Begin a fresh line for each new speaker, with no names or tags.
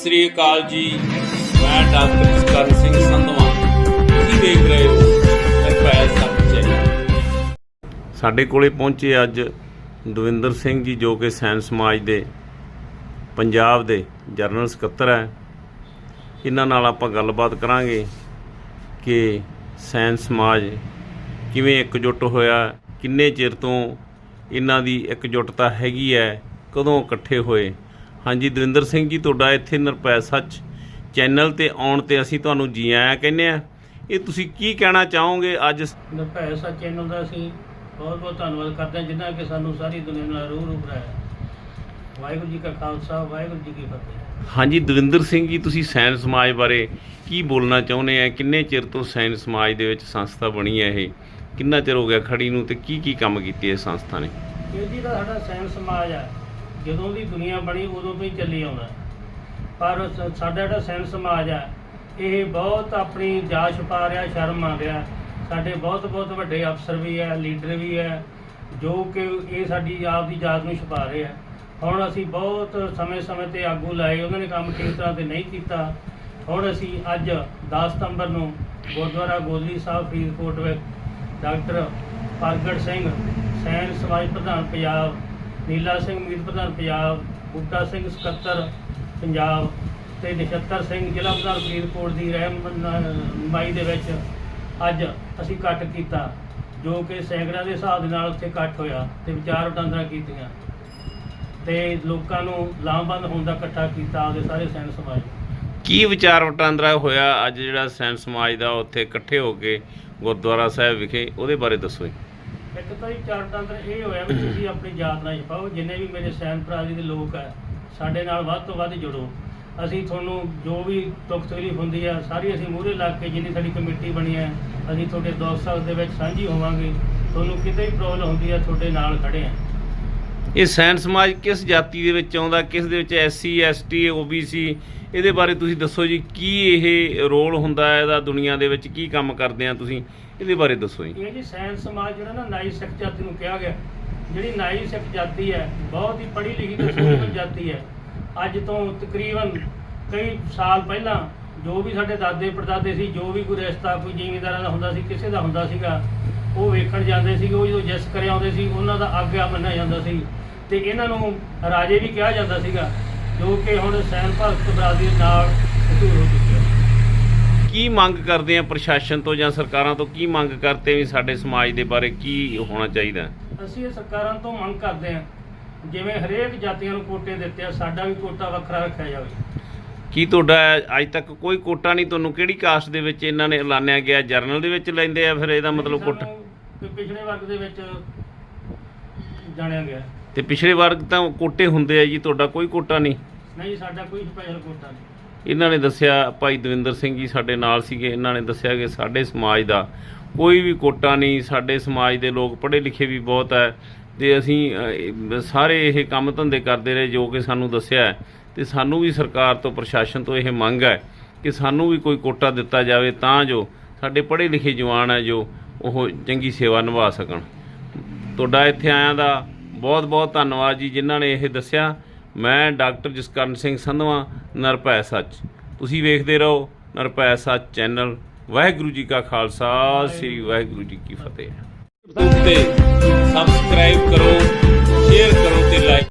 ਸ੍ਰੀ ਅਕਾਲ ਜੀ। ਮੈਂ ਡਾਕਟਰ ਜਸਕਰਨ ਸਿੰਘ ਸੰਧਵਾ। ਤੁਸੀਂ ਦੇਖ ਰਹੇ ਹੋ ਨਿਰਭੈ ਸੱਚ
ਸਾਡੇ ਕੋਲੇ ਪਹੁੰਚੇ ਅੱਜ ਦਵਿੰਦਰ ਸਿੰਘ ਜੀ, ਜੋ ਕਿ ਸੈਨ ਸਮਾਜ ਦੇ, ਪੰਜਾਬ ਦੇ ਜਰਨਲ ਸਕੱਤਰ ਹੈ। ਇਹਨਾਂ ਨਾਲ ਆਪਾਂ ਗੱਲਬਾਤ ਕਰਾਂਗੇ ਕਿ ਸੈਨ ਸਮਾਜ ਕਿਵੇਂ ਇਕਜੁੱਟ ਹੋਇਆ, ਕਿੰਨੇ ਚਿਰ ਤੋਂ ਇਹਨਾਂ ਦੀ ਇਕਜੁੱਟਤਾ ਹੈਗੀ ਹੈ, ਕਦੋਂ ਇਕੱਠੇ ਹੋਏ ਹਾਂਜੀ ਦਵਿੰਦਰ ਸਿੰਘ ਜੀ ਤੁਹਾਡਾ ਇੱਥੇ ਨਿਰਭੈ ਸੱਚ ਚੈਨਲ ਤੇ ਆਉਣ ਤੇ ਅਸੀਂ ਤੁਹਾਨੂੰ ਜੀ ਆਇਆਂ ਕਹਿੰਦੇ ਆ ਇਹ ਤੁਸੀਂ ਕੀ ਕਹਿਣਾ ਚਾਹੋਗੇ ਅੱਜ?
ਨਿਰਭੈ ਸੱਚ ਚੈਨਲ ਦਾ ਅਸੀਂ ਬਹੁਤ ਬਹੁਤ ਧੰਨਵਾਦ ਕਰਦੇ ਹਾਂ ਜਿਨ੍ਹਾਂ ਕਿ ਸਾਨੂੰ ਸਾਰੀ ਦੁਨੀਆ ਨਾਲ ਰੂਹ ਰੂਹ ਰਾਇਆ ਵਾਹਿਗੁਰੂ ਜੀ ਕਾ ਖਾਲਸਾ ਵਾਹਿਗੁਰੂ ਜੀ ਕੀ ਫਤਿਹ।
ਹਾਂਜੀ ਦਵਿੰਦਰ ਸਿੰਘ ਜੀ ਤੁਸੀਂ ਸੈਨ ਸਮਾਜ ਬਾਰੇ ਕੀ ਬੋਲਣਾ ਚਾਹੁੰਦੇ ਆ? ਕਿੰਨੇ ਚਿਰ ਤੋਂ ਸੈਨ ਸਮਾਜ ਦੇ ਵਿੱਚ ਸੰਸਥਾ ਬਣੀ ਹੈ ਇਹ? ਕਿੰਨਾ ਚਿਰ ਹੋ ਗਿਆ ਖੜੀ ਨੂੰ ਤੇ ਕੀ ਕੀ ਕੰਮ ਕੀਤੇ ਇਸ ਸੰਸਥਾ ਨੇ?
ਇਹ ਜੀ ਦਾ ਸਾਡਾ ਸੈਨ ਸਮਾਜ ਆ। ਜਦੋਂ ਦੀ ਦੁਨੀਆ ਬਣੀ ਉਦੋਂ ਤੋਂ ਹੀ ਚੱਲੀ ਆਉਂਦਾ ਪਰ ਸ- ਸਾਡਾ ਜਿਹੜਾ ਸੈਨ ਸਮਾਜ ਆ, ਇਹ ਬਹੁਤ ਆਪਣੀ ਜਾਚ ਛੁਪਾ ਰਿਹਾ, ਸ਼ਰਮ ਆ ਰਿਹਾ। ਸਾਡੇ ਬਹੁਤ ਬਹੁਤ ਵੱਡੇ ਅਫਸਰ ਵੀ ਆ, ਲੀਡਰ ਵੀ ਆ, ਜੋ ਕਿ ਇਹ ਸਾਡੀ ਆਪ ਦੀ ਜਾਤ ਨੂੰ ਛੁਪਾ ਰਹੇ ਆ। ਹੁਣ ਅਸੀਂ ਬਹੁਤ ਸਮੇਂ-ਸਮੇਂ ਤੇ ਆਗੂ ਲਾਏ, ਉਹਨਾਂ ਨੇ ਕੰਮ ਠੀਕ ਤਰ੍ਹਾਂ ਤੇ ਨਹੀਂ ਕੀਤਾ। ਹੁਣ ਅਸੀਂ ਅੱਜ 10 ਸਤੰਬਰ ਨੂੰ ਗੁਰਦੁਆਰਾ ਗੋਦਲੀ ਸਾਹਿਬ, ਫਰੀਦਕੋਟ ਵਿੱਚ ਡਾਕਟਰ ਪ੍ਰਗਟ ਸਿੰਘ, ਸੈਨ ਸਮਾਜ ਪ੍ਰਧਾਨ ਪੰਜਾਬ ਨੀਲਾ ਸਿੰਘ ਮੀਤ ਪ੍ਰਧਾਨ ਪੰਜਾਬ ਬੂਟਾ ਸਿੰਘ ਸਕੱਤਰ ਪੰਜਾਬ ਤੇ ਨਛੱਤਰ ਸਿੰਘ ਜ਼ਿਲ੍ਹਾ ਪ੍ਰਧਾਨ ਫਰੀਦਕੋਟ ਦੀ ਰਹਿਨਮਾਈ ਦੇ ਵਿੱਚ ਅੱਜ ਅਸੀਂ ਇਕੱਠ ਕੀਤਾ, ਜੋ ਕਿ ਸੈਂਕੜਿਆਂ ਦੇ ਹਿਸਾਬ ਦੇ ਨਾਲ ਉੱਥੇ ਇਕੱਠ ਹੋਇਆ ਤੇ ਵਿਚਾਰ ਵਟਾਂਦਰਾ ਕੀਤੀਆਂ ਤੇ ਲੋਕਾਂ ਨੂੰ ਲਾਮਬੰਦ ਹੋਣ ਦਾ ਇਕੱਠਾ ਕੀਤਾ ਆਪਦੇ ਸਾਰੇ ਸੈਨ ਸਮਾਜ
ਕੀ ਵਿਚਾਰ ਵਟਾਂਦਰਾ ਹੋਇਆ? ਅੱਜ ਜਿਹੜਾ ਸੈਨ ਸਮਾਜ ਦਾ ਉੱਥੇ ਇਕੱਠੇ ਹੋ ਕੇ ਗੁਰਦੁਆਰਾ ਸਾਹਿਬ ਵਿਖੇ ਉਹਦੇ ਬਾਰੇ ਦੱਸੋ ਜੀ।
ਇੱਕ ਤਾਂ ਹੀ ਚਾਰ ਇਹ ਹੋਇਆ ਵੀ ਤੁਸੀਂ ਆਪਣੀ ਜਾਤ ਨਾਲ ਛਪਾਓ ਜਿੰਨੇ ਵੀ ਮੇਰੇ ਸੈਨ ਭਰਾ ਜੀ ਦੇ ਲੋਕ ਆ, ਸਾਡੇ ਨਾਲ ਵੱਧ ਤੋਂ ਵੱਧ ਜੁੜੋ। ਅਸੀਂ ਤੁਹਾਨੂੰ ਜੋ ਵੀ ਦੁੱਖ ਤਕਲੀਫ ਹੁੰਦੀ ਆ, ਸਾਰੀ ਅਸੀਂ ਮੂਹਰੇ ਲੱਗ ਕੇ ਜਿੰਨੀ ਸਾਡੀ ਕਮੇਟੀ ਬਣੀ ਹੈ ਅਸੀਂ ਤੁਹਾਡੇ ਦੁੱਖ ਸੁੱਖ ਦੇ ਵਿੱਚ ਸਾਂਝੀ ਹੋਵਾਂਗੇ। ਤੁਹਾਨੂੰ ਕਿਤੇ ਵੀ ਪ੍ਰੋਬਲਮ ਹੁੰਦੀ ਆ, ਤੁਹਾਡੇ ਨਾਲ ਖੜੇ ਆ।
ਇਹ ਸੈਨ ਸਮਾਜ ਕਿਸ ਜਾਤੀ ਦੇ ਵਿੱਚ ਆਉਂਦਾ ਕਿਸ ਦੇ ਵਿੱਚ ਐਸਸੀ ਐਸਟੀ ਓਬੀਸੀ ਇਹਦੇ ਬਾਰੇ ਤੁਸੀਂ ਦੱਸੋ ਜੀ ਕੀ ਇਹ ਰੋਲ ਹੁੰਦਾ ਹੈ ਇਹਦਾ ਦੁਨੀਆ ਦੇ ਵਿੱਚ ਕੀ ਕੰਮ ਕਰਦੇ ਆ ਤੁਸੀਂ? ਇਹਦੇ ਬਾਰੇ ਦੱਸੋ ਜੀ।
ਇਹ ਜੀ ਸੈਨ ਸਮਾਜ ਜਿਹੜਾ ਨਾ ਨਾਈ ਸਿੱਖ ਜਾਤੀ ਨੂੰ ਕਿਹਾ ਗਿਆ। ਜਿਹੜੀ ਨਾਈ ਸਿੱਖ ਜਾਤੀ ਹੈ ਬਹੁਤ ਹੀ ਪੜ੍ਹੀ ਲਿਖੀ ਤੇ ਜਾਤੀ ਹੈ। ਅੱਜ ਤੋਂ ਤਕਰੀਬਨ ਕਈ ਸਾਲ ਪਹਿਲਾਂ ਜੋ ਵੀ ਸਾਡੇ ਦਾਦੇ ਪੜਦਾਦੇ ਸੀ ਜੋ ਵੀ ਕੋਈ ਰਿਸ਼ਤਾ ਕੋਈ ਜ਼ਿਮੀਂਦਾਰਾਂ ਦਾ ਹੁੰਦਾ ਸੀ ਕਿਸੇ ਦਾ ਹੁੰਦਾ ਸੀਗਾ ਉਹ ਵੇਖਣ ਜਾਂਦੇ ਸੀ ਉਹ ਜਦੋਂ ਜਸ ਕਰੇ ਆਉਂਦੇ ਸੀ ਉਹਨਾਂ ਦਾ ਆਗਿਆ ਮੰਨਿਆ ਜਾਂਦਾ ਸੀ। ਤੇ ਇਹਨਾਂ ਨੂੰ ਰਾਜੇ ਵੀ ਕਿਹਾ ਜਾਂਦਾ ਸੀਗਾ ਜੋ ਕਿ ਹੁਣ ਸੈਨ ਭਗਤ ਬਰਾਦਰੀ ਨਾਲ ਮਸ਼ਹੂਰ ਹੋ ਚੁੱਕੇ ਹੈ
ਕੀ ਮੰਗ ਕਰਦੇ ਆ ਪ੍ਰਸ਼ਾਸਨ ਤੋਂ ਜਾਂ ਸਰਕਾਰਾਂ ਤੋਂ? ਕੀ ਮੰਗ ਕਰਦੇ ਵੀ ਸਾਡੇ ਸਮਾਜ ਦੇ ਬਾਰੇ ਕੀ ਹੋਣਾ ਚਾਹੀਦਾ?
ਅਸੀਂ ਇਹ ਸਰਕਾਰਾਂ ਤੋਂ ਮੰਗ ਕਰਦੇ ਹਾਂ ਜਿਵੇਂ ਹਰੇਕ ਜਾਤੀਆਂ ਨੂੰ ਕੋਟੇ ਦਿੱਤੇ ਆ ਸਾਡਾ ਵੀ ਕੋਟਾ ਵੱਖਰਾ ਰੱਖਿਆ ਜਾਵੇ।
ਕੀ ਤੁਹਾਡਾ ਅੱਜ ਤੱਕ ਕੋਈ ਕੋਟਾ ਨਹੀਂ ਤੁਹਾਨੂੰ ਕਿਹੜੀ ਕਾਸਟ ਦੇ ਵਿੱਚ ਇਹਨਾਂ ਨੇ ਐਲਾਨਿਆ ਗਿਆ? ਜਰਨਲ ਦੇ ਵਿੱਚ ਲੈਂਦੇ ਆ ਫਿਰ ਇਹਦਾ ਮਤਲਬ ਕੋਟਾ?
ਸਾਨੂੰ ਪਿਛੜੇ ਵਰਗ ਦੇ ਵਿੱਚ ਜਾਣਿਆ ਗਿਆ।
ਤੇ ਪਿਛਲੇ ਵਰਗ ਤਾਂ ਕੋਟੇ ਹੁੰਦੇ ਆ ਜੀ ਤੁਹਾਡਾ ਕੋਈ ਕੋਟਾ ਨਹੀਂ?
ਨਹੀਂ ਸਾਡਾ ਕੋਈ ਸਪੈਸ਼ਲ ਕੋਟਾ ਨਹੀਂ।
ਇਹਨਾਂ ਨੇ ਦੱਸਿਆ ਭਾਈ ਦਵਿੰਦਰ ਸਿੰਘ ਜੀ ਸਾਡੇ ਨਾਲ ਸੀਗੇ ਇਹਨਾਂ ਨੇ ਦੱਸਿਆ ਕਿ ਸਾਡੇ ਸਮਾਜ ਦਾ ਕੋਈ ਵੀ ਕੋਟਾ ਨਹੀਂ ਸਾਡੇ ਸਮਾਜ ਦੇ ਲੋਕ ਪੜ੍ਹੇ ਲਿਖੇ ਵੀ ਬਹੁਤ ਹੈ ਤੇ ਅਸੀਂ ਅਹ, ਸਾਰੇ ਇਹ ਕੰਮ ਧੰਦੇ ਕਰਦੇ ਰਹੇ ਜੋ ਕਿ ਸਾਨੂੰ ਦੱਸਿਆ ਹੈ। ਤੇ ਸਾਨੂੰ ਵੀ ਸਰਕਾਰ ਤੋਂ ਪ੍ਰਸ਼ਾਸਨ ਤੋਂ ਇਹ ਮੰਗ ਹੈ ਕਿ ਸਾਨੂੰ ਵੀ ਕੋਈ ਕੋਟਾ ਦਿੱਤਾ ਜਾਵੇ ਤਾਂ ਜੋ ਸਾਡੇ ਪੜ੍ਹੇ ਲਿਖੇ ਜਵਾਨ ਹੈ ਜੋ ਉਹ ਚੰਗੀ ਸੇਵਾ ਨਿਭਾ ਸਕਣ। ਤੁਹਾਡਾ ਇੱਥੇ ਆਇਆਂ ਦਾ ਬਹੁਤ ਬਹੁਤ ਧੰਨਵਾਦ ਜੀ ਜਿਨ੍ਹਾਂ ਨੇ ਇਹ ਦੱਸਿਆ। ਮੈਂ ਡਾਕਟਰ ਜਸਕਰਨ ਸਿੰਘ ਸੰਧਵਾ ਨਿਰਭੈ ਸੱਚ। ਤੁਸੀਂ ਵੇਖਦੇ ਰਹੋ ਨਿਰਭੈ ਸੱਚ ਚੈਨਲ। ਵਾਹਿਗੁਰੂ ਜੀ ਕਾ ਖਾਲਸਾ, ਸ੍ਰੀ ਵਾਹਿਗੁਰੂ ਜੀ ਕੀ ਫਤਿਹ।
ਤੇ ਸਬਸਕ੍ਰਾਈਬ ਕਰੋ ਸ਼ੇਅਰ ਕਰੋ ਤੇ ਲਾਈਕ